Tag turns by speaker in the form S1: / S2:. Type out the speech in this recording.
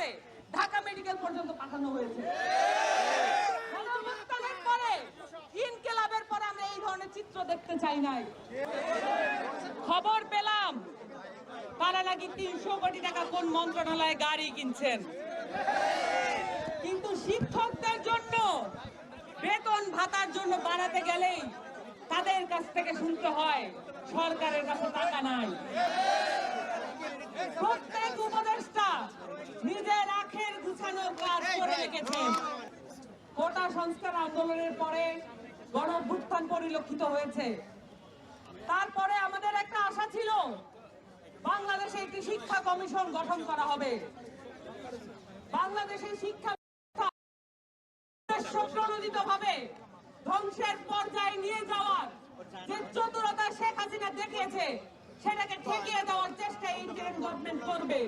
S1: করে ঢাকা মেডিকেল পর্যন্ত পাঠানো হয়েছে। পরে পরে আমরা এই ধরনের চিত্র দেখতে চাই নাই। খবর পেলাম তিনশো কোটি টাকা কোন মন্ত্রণালয়ে গাড়ি কিনছেন। কিন্তু শিক্ষকদের জন্য, বেতন ভাতার জন্য বাড়াতে গেলেই তাদের কাছ থেকে শুনতে হয়, সরকারের কাছে টাকা নাই। করে রেখেছেন কোটা সংস্কার আন্দোলনের পরে পরিলক্ষিত হয়েছে। তারপরে আমাদের একটা আশা ছিল, বাংলাদেশে একটি শিক্ষা কমিশন গঠন করা হবে। বাংলাদেশের শিক্ষা প্রণোদিত ভাবে ধ্বংসের পর্যায়ে নিয়ে যাওয়ার যে চতুরতা শেখ হাসিনা দেখিয়েছে, সেটাকে ঠেকিয়ে দেওয়ার চেষ্টা ইন্ডিয়ান গভর্নমেন্ট করবে।